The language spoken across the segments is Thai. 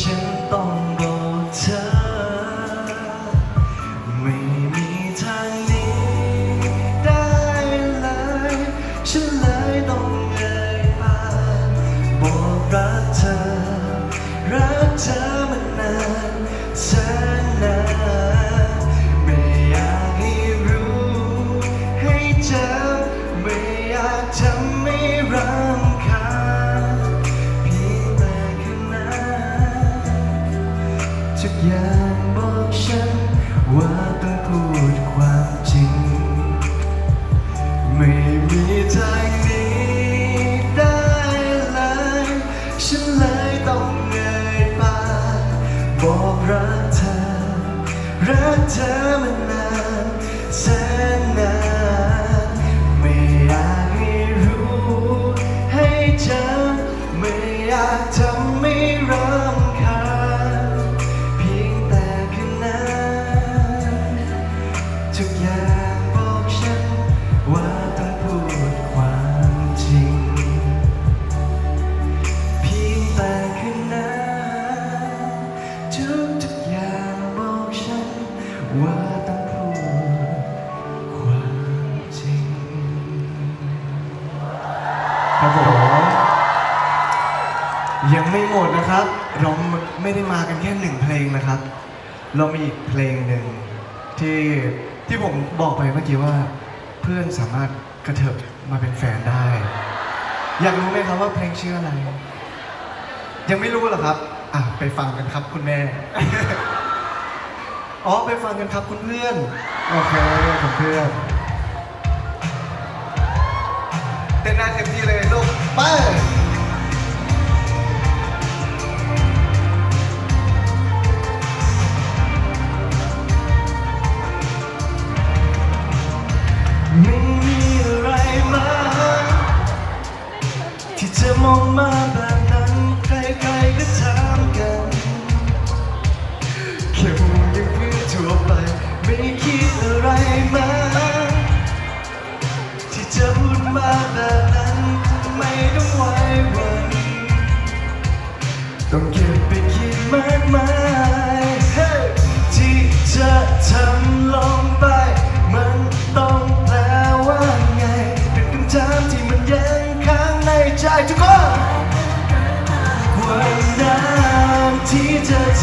ฉันต้อง อย่างบอกฉัน ว่าต้องพูดความจริง ไม่มีทางหนี้ได้เลย ฉันเลยต้องเอ่ยปากบอกรักเธอ รักเธอมานานแสน ทุกอย่างบอกฉันว่าต้องพูดความจริง เพียงแต่แค่นั้นทุกทุกอย่างบอกฉันว่าต้องพูดความจริง ครับผมยังไม่หมดนะครับ เราไม่ได้มากันแค่หนึ่งเพลงนะครับ เรามีอีกเพลงหนึ่งที่ ที่ผมบอกไปเมื่อกี้ว่า เพื่อนสามารถกระเถิบมาเป็นแฟนได้ อยากรู้ไหมครับว่าเพลงชื่ออะไร ยังไม่รู้เหรอครับ อะไปฟังกันครับคุณแม่ อ๋อไปฟังกันครับคุณเพื่อน โอเคคุณเพื่อนเต้นได้าเต็มที่เลยลูกไป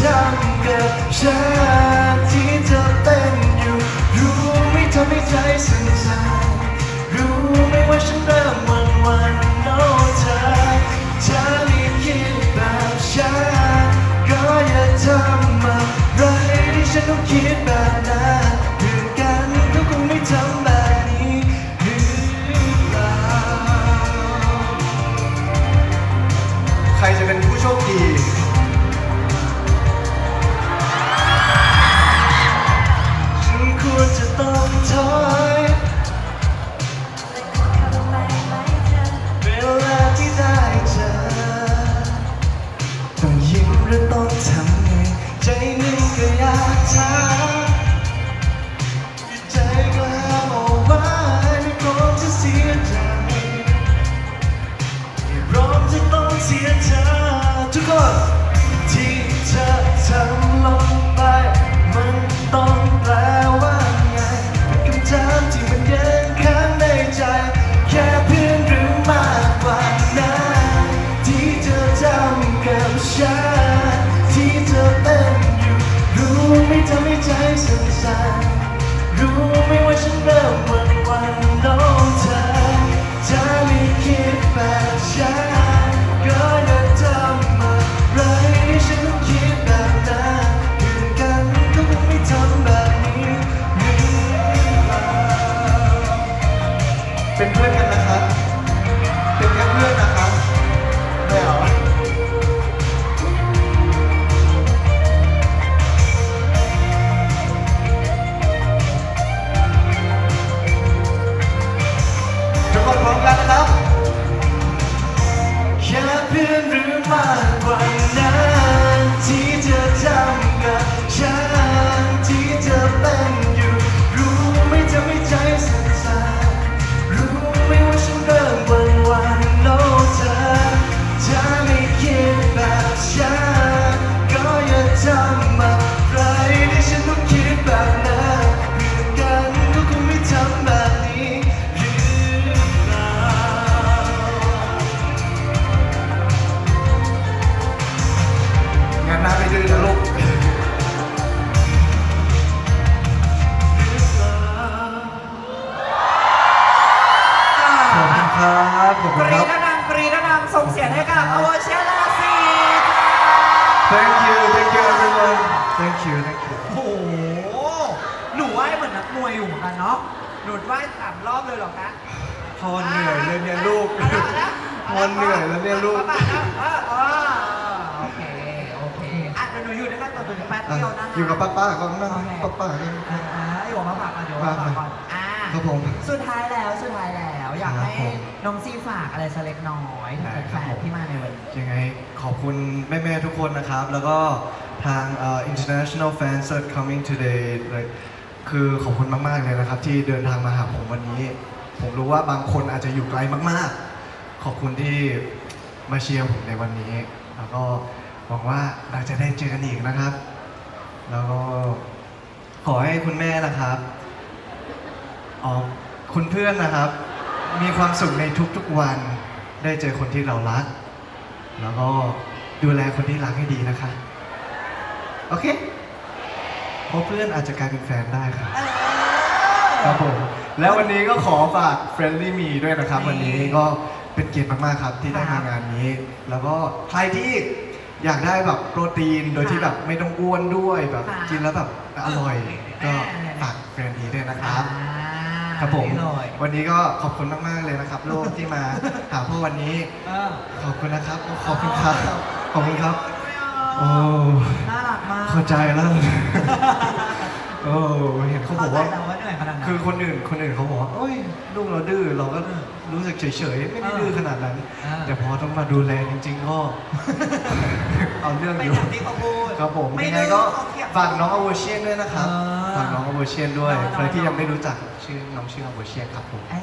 เธอทำกับฉันที่เธอเป็นอยู่ รู้ไม่ทำให้ใจสั่นใจรู้ไหมว่าฉันเริ่มวันวันโน้เธอเธอรีบคิดแบบฉันก็อย่าทำอะไรที่ฉันต้องคิดแบบนั้นเพื่อนกันก็คงไม่ทำแบบนี้หรือเปล่า ใครจะเป็นผู้โชคดี หรือต้องทำไงใจหนึ่งก็อยากถาม กันนะครับ เป็นแค่เพื่อนนะครับไม่เอา you thank you โอ้โห หนูว่ายเหมือนนักมวยอยู่เหมือนกันเนาะ หนูว่ายสามรอบเลยเหรอคะพอเหนื่อยเลยเนี่ยลูกเอาละเอาละพอเหนื่อยแล้วเนี่ยลูกเอาละเอาละเอาละโอเค โอเค อะเดี๋ยวหนูอยู่ด้วยกันต่อตัวแป๊บเดียวนะคะ อยู่กับป้าป้าๆก็นั่งโอเคป้าป้าๆก็อ่าอยู่กับมาฝากกันอยู่กับมาฝากก่อนอ่าครับผมสุดท้ายแล้วสุดท้ายแล้ว อยากครับให้ผม น้องซีฝากอะไรสักเล็กน้อยถึงได้แฟครับนผมๆที่มาในวันนี้ ยังไงขอบคุณแม่ ๆ ทุกคนนะครับ แล้วก็ ทาง international fans that coming today คือขอบคุณมาก ๆ เลยนะครับ ที่เดินทางมาหาผมวันนี้ ผมรู้ว่าบางคนอาจจะอยู่ไกลมาก ๆ ขอบคุณที่มาเชียร์ผมในวันนี้ แล้วก็หวังว่าเราจะได้เจอกันอีกนะครับ แล้วก็ขอให้คุณแม่นะครับอ๋อคุณเพื่อนนะครับ มีความสุขในทุกๆวัน ได้เจอคนที่เรารัก แล้วก็ดูแลคนที่รักให้ดีนะคะ โอเคเพราะเพื่อนอาจจะกลายเป็นแฟนได้ครับ ครับผม แล้ววันนี้ก็ขอฝาก Friendly Me ด้วยนะครับ วันนี้ก็เป็นเกียรติมาก ๆ ครับที่ได้มางานนี้ แล้วก็ใครที่อยากได้แบบโปรตีนโดยที่แบบไม่ต้องอ้วนด้วยแบบค่ะกินแล้วแบบอร่อย ก็แน่ฝากแฟนนี้ด้วยนะครับอ่าครับผมนี่เลยวันนี้ก็ขอบคุณมาก ๆ เลยนะครับลูกที่มาหาพ่อวันนี้เออขอบคุณนะครับ ขอบคุณครับ ขอบคุณครับ โอ้น่ารักมากเข้าใจแล้วโอ้เห็นเขาบอกว่า เข้ใจแล้วว่าเหนื่อยขนาดไหนคือคนอื่นคนอื่นเขาบอกว่าโอ้ยลูกเราดื้อเราก็รู้สึกเฉยๆ ไม่ได้ดื้อขนาดนั้น อ่า แต่พอต้องมาดูแลจริงๆก็ เอาเรื่องเป็อนยู่อย่างที่เขาพูดครับผมไม่ยังไงดื้อก็เขาเถียงฝากน้องอโวเชียนด้วยนะครับเออฝากน้องอโวเชียนด้วย น้องๆ ใครที่ยังไม่รู้จักชื่อน้องชื่ออโวเชียนครับผม เอ้